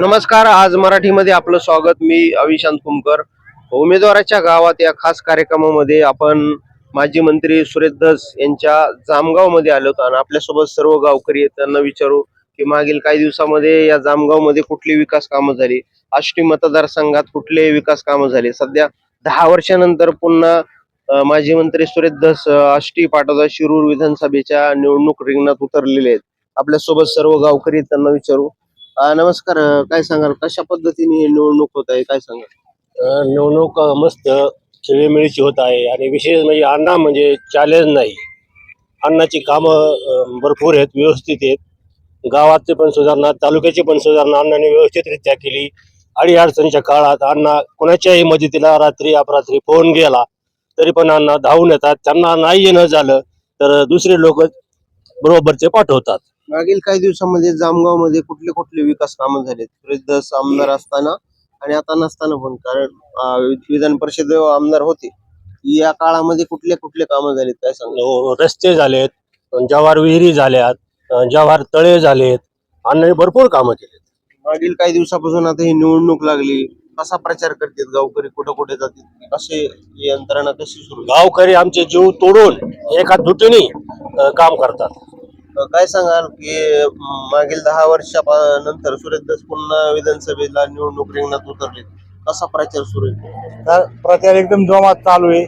नमस्कार आज मराठीमध्ये आपलं स्वागत. मी अविशांत कुमकर. उमेदवाराच्या गावात या खास कार्यक्रमामध्ये आपण माजी मंत्री सुरेश धस यांच्या जामगावमध्ये आलो होतो आणि आपल्यासोबत सर्व गावकरी आहेत. त्यांना विचारू की मागील काही दिवसामध्ये या जामगावमध्ये कुठली विकास कामं झाली? आष्टी मतदारसंघात कुठले विकास कामं झाले? सध्या दहा वर्षानंतर पुन्हा माजी मंत्री सुरेश धस आष्टी पाटोदा शिरूर विधानसभेच्या निवडणूक रिंगणात उतरलेले आहेत. आपल्यासोबत सर्व गावकरी आहेत, त्यांना विचारू. अ, नमस्कार अ, काय सांगाल? कशा पद्धतीने निवडणूक होत आहे? काय सांगाल? निवडणूक मस्त खेळीमेळीची होत आहे आणि विशेष म्हणजे अण्णा म्हणजे चॅलेंज नाही. अण्णाची कामं भरपूर आहेत व्यवस्थित आहेत. गावाचे पण सुधारणा तालुक्याची पण सुधारणा अण्णाने व्यवस्थितरित्या केली. अडी अडचणीच्या काळात अण्णा कोणाच्याही मदतीला रात्री अपरात्री फोन गेला तरी पण अण्णा धावून येतात. त्यांना नाही येणं झालं तर दुसरे लोक बरोबरचे पाठवतात. मागील काही दिवसामध्ये जामगावमध्ये कुठले कुठले विकास कामं झाले सुरेश धस आमदार असताना आणि आता नसताना पण. कारण विधान परिषद आमदार होते. या काळामध्ये कुठले कुठले कामं झालेत? काय सांगाल हो, रस्ते झालेत जवाहर विहिरी झाल्यात जवाहर तळे झालेत अण्णाने भरपूर कामं केलीत. मागील काही दिवसापासून आता ही निवडणूक लागली. कसा प्रचार करतात गावकरी? कुठं कुठे जातात? कसे ही यंत्रणा कशी सुरू? गावकरी आमचे जीव तोडून एका दुटीने काम करतात. काय सांगाल की मागील दहा वर्षानंतर सुरेश दस पुन्हा विधानसभेला निवडणूक रिंगणात उतरले. कसा प्रचार सुरू आहे? तर प्रचार एकदम जोमात चालू आहे.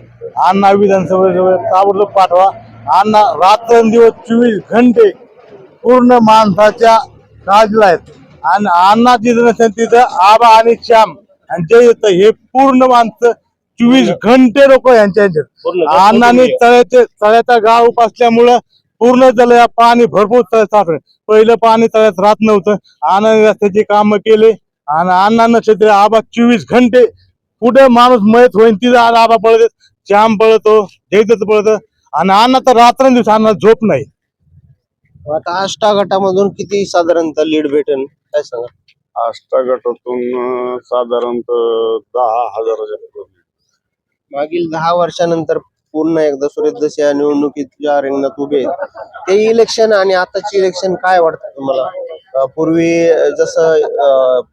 अण्णा विधानसभेजवळ ताबडतोब पाठवा. अण्णा रात्रंदिवस चोवीस घंटे पूर्ण माणसाच्या काळजीला आहेत. आणि अण्णा जिथं नसेल तिथं आबा आणि श्याम जे येतं हे पूर्ण माणसं चोवीस घंटे लोक यांच्या यांच्यात. अण्णाने तळ्याचे तळ्याचा गाव असल्यामुळं पूर्ण तळ्या पाणी भरपूर तळ साठलं पहिलं पाणी तळ्यात राहत नव्हतं. अण्णाने रस्त्याची कामं केले. आणि अण्णा नसेल तरी आबा चोवीस घंटे कुठे माणूस मयत होईल तिथं आज आबा पळत श्याम पळतो जयदत्त पळत. आणि अण्णा तर रात्रंदिवस अण्णा झोप नाही. आता आष्टा गटामधून किती साधारणतः लीड भेटेल? काय सांगा आष्टा गटातून साधारणतः दहा हजाराच्या पुढे. मागील दहा वर्षानंतर पुन्हा एकदा सुरेश जसे या निवडणुकीच्या रिंगणात उभे आहेत. ते इलेक्शन आणि आताची इलेक्शन काय वाटतं तुम्हाला? पूर्वी जसं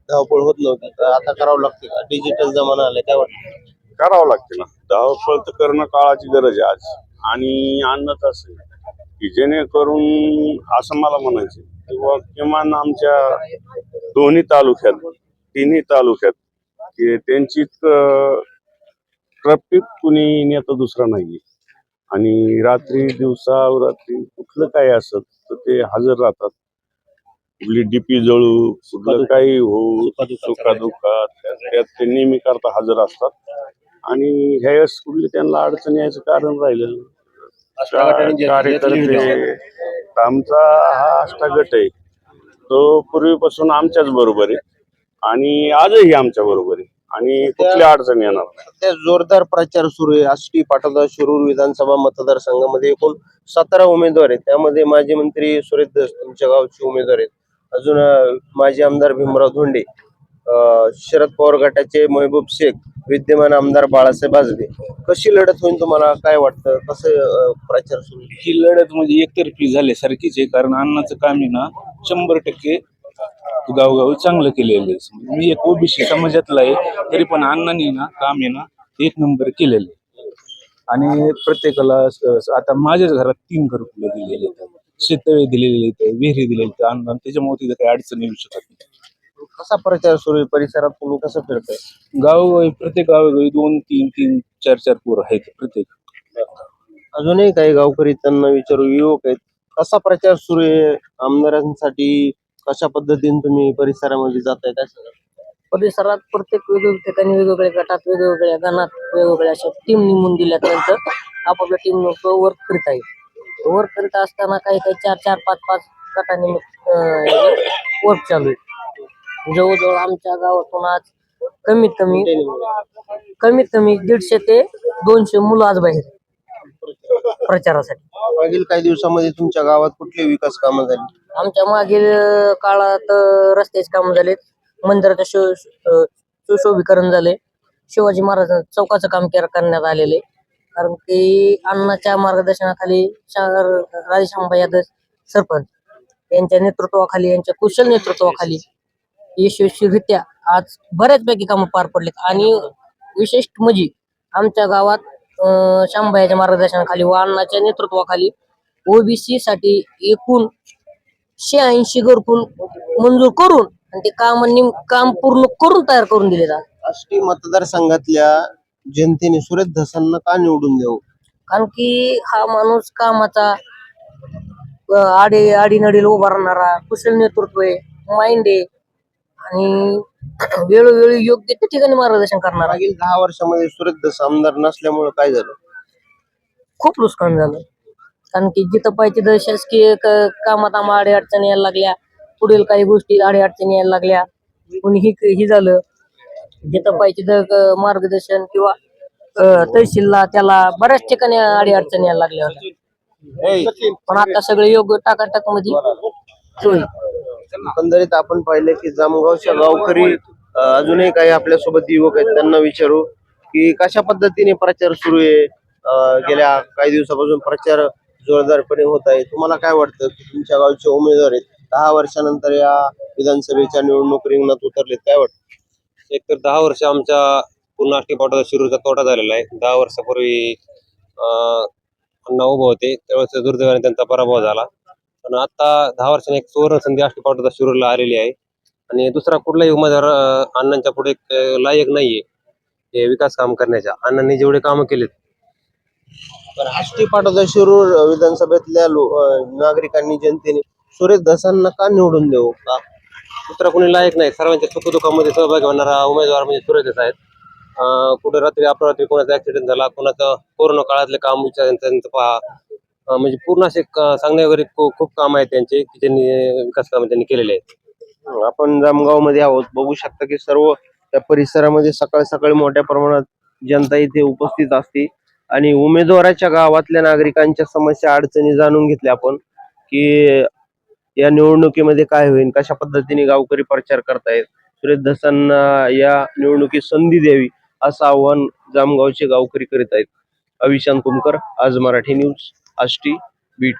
धावपळ होत नव्हती तर आता करावं लागते का? डिजिटल जमाना आलाय काय वाटतं? करावं लागते ना. धावपळ तर करणं काळाची गरज आहे आज. आणि अन्नच असेल की जेणेकरून असं मला म्हणायचं किंवा किमान आमच्या दोन्ही तालुक्यात तिन्ही तालुक्यात की त्यांची ट्रॅफिक कुणी नेता दुसरा नाहीये. आणि रात्री दिवसा रात्री कुठलं काय असत तर ते हजर राहतात. कुठली डीपी जळू कुठलं काही होऊ सुखादुखात त्यात ते नेहमी करता हजर असतात. आणि ह्या वेळेस कुठली त्यांना अडचण यायचं कारण राहिलेलं नाही. कार्यकर्ते आमचा हा अष्टा गट आहे. तो पूर्वीपासून आमच्याच बरोबर आहे. आणि आजही आमच्या बरोबर आहे. आणि कुठली अडचण येणार नाही. सध्या जोरदार प्रचार सुरू आहे. आष्टी पाटोदा शिरूर विधानसभा मतदारसंघामध्ये एकूण सतरा उमेदवार आहेत. त्यामध्ये माजी मंत्री सुरेश दस तुमच्या गावचे उमेदवार आहेत. अजून अं, माजी आमदार भीमराव धोंडे अं, शरद पवार गटाचे महबूब शेख विद्यमान आमदार बाळासाहेब आजबे. कशी लढत होईल तुम्हाला? काय वाटतं? कसं अं, प्रचार सुरू आहे? ही लढत म्हणजे एकतर्फी झाल्यासारखीच आहे. कारण अण्णाचं काम आहे ना शंभर टक्के गावगावी चांगलं केलेलं आहे मी एक ओबीसी समाजातला आहे तरी पण अण्णांनी ना काम आहे ना एक नंबर केलेलं आहे. आणि प्रत्येकाला आता माझ्याच घरात तीन घरकुलं दिलेले आहेत. शेततळे दिलेले आहेत विहिरी दिलेले आहेत अण्णा त्याच्यामुळे तिथं काही अडचण येऊ शकत नाही. कसा प्रचार सुरू आहे परिसरात? तुम्ही कसं फिरताय? गावोगावी प्रत्येक गावोगावी दोन तीन तीन चार चार पोरं आहेत प्रत्येक. अजूनही काही गावकरी त्यांना विचारू युवक आहेत. कसा प्रचार सुरू आहे आमदारांसाठी? कशा पद्धतीने तुम्ही परिसरामध्ये जाताय काय परिसरात प्रत्येक वेगवेगळ्या ठिकाणी वेगवेगळ्या गटात वेगवेगळ्या गणात वेगवेगळ्या अशा टीम नेमून दिल्यानंतर आपापल्या टीम वर्क करीत आहे वर्क करीत असताना काही काही चार चार पाच पाच गटांनी वर्क चालू आहे. जवळजवळ आमच्या गावातून आज कमीत कमी कमीत कमी दीडशे ते दोनशे मुलं आज बाहेर प्रचारासाठी. मागील काही दिवसामध्ये तुमच्या गावात कुठली विकास कामं झाली? आमच्या मागील काळात रस्त्याचे काम झाले मंदिराचं शो सुशोभीकरण झाले शिवाजी महाराज चौकाचं काम करण्यात आलेले कारण की अण्णाच्या मार्गदर्शनाखाली शा- राजेशांबा यादव सरपंच यांच्या नेतृत्वाखाली यांच्या कुशल नेतृत्वाखाली यशस्वीरित्या आज बऱ्याचपैकी कामं पार पडलेत. आणि विशेष म्हणजे आमच्या गावात अं, शांभायाच्या मार्गदर्शनाखाली व अण्णाच्या नेतृत्वाखाली ओबीसी साठी एकूण शहाऐंशी घरकुल मंजूर करून आणि ते काम काम पूर्ण करून तयार करून दिले जातात. आष्टी मतदारसंघातल्या जनतेने सुरेश धसांना का निवडून देऊ? कारण की हा माणूस कामाचा आडी आडीनडीला उभा राहणारा कुशल नेतृत्व आहे माइंड आहे आणि वेळोवेळी योग्य त्या ठिकाणी मार्गदर्शन करणारा. मागील दहा वर्षामध्ये सुरेश धस आमदार नसल्यामुळे काय झालं? खूप नुकसान झालं. कारण की जिथं पाहिजे तिथं शासकीय क- कामात आम्हाला अडीअडचणी यायला लागल्या. पुढील काही गोष्टी अडीअडचणी यायला लागल्या. कोणी ही ही झालं. जिथं पाहिजे तिथं क- मार्गदर्शन किंवा अं, तहसीलला त्याला बऱ्याच ठिकाणी अडीअडचणी यायला लागल्या होत्या. पण आता सगळे योग्य टाकाटाकमध्ये सोय एकंदरीत आपण पाहिलं की जामगावच्या गावकरी अजूनही काही आपल्यासोबत युवक आहेत त्यांना विचारू की कशा पद्धतीने प्रचार सुरू आहे? गेल्या काही दिवसापासून प्रचार जोरदारपणे होत आहे. तुम्हाला काय वाटतं की तुमच्या गावचे उमेदवार आहेत? दहा वर्षानंतर या विधानसभेच्या निवडणूक रिंगणात उतरलेत काय वाटतं? एक तर दहा वर्ष आमच्या पुन्हा आष्टी शिरूरचा तोटा झालेला आहे. दहा वर्षापूर्वी अं, अण्णा उभं होते. त्यावेळेस दुर्दैवाने त्यांचा पराभव झाला. पण आता दहा वर्षाने एक सुवर्ण संधी आष्टी शिरूरला आलेली आहे. आणि दुसरा कुठलाही उमेदवार अं, अण्णांच्या पुढे एक, अं, लायक नाहीये. हे विकास काम करण्याच्या. अण्णांनी जेवढे कामं केलेत तर आष्टी पाटोदा शिरूर विधानसभेतल्या नागरिकांनी जनतेने. सुरेश धसांना का निवडून देऊ? का? दुसरा कोणी लायक नाही. सर्वांच्या सुखदुःखामध्ये सहभागी होणारा उमेदवार म्हणजे सुरेशच आहेत. कुठे रात्री अपरात्री कोणाचा ऍक्सिडेंट झाला कोणाचं कोरोना काळातले काम विचार त्यांचं पहा. म्हणजे पूर्ण असे सांगण्या वगैरे खूप काम आहेत त्यांचे की त्यांनी विकास काम त्यांनी केलेले आहेत. आपण जामगावमध्ये आहोत. बघू शकता की सर्व त्या परिसरामध्ये सकाळ सकाळी मोठ्या प्रमाणात जनता इथे उपस्थित असते. आणि उमेदवाराच्या गावातल्या नागरिकांच्या समस्या अडचणी जाणून घेतल्या आपण की या निवडणुकीमध्ये काय होईल कशा पद्धतीने गावकरी प्रचार करतायत वृद्धांना या निवडणुकीत संधी द्यावी असं आव्हान जामगावचे गावकरी करीत आहेत. अविशांत कुमकर आज मराठी न्यूज आष्टी बीट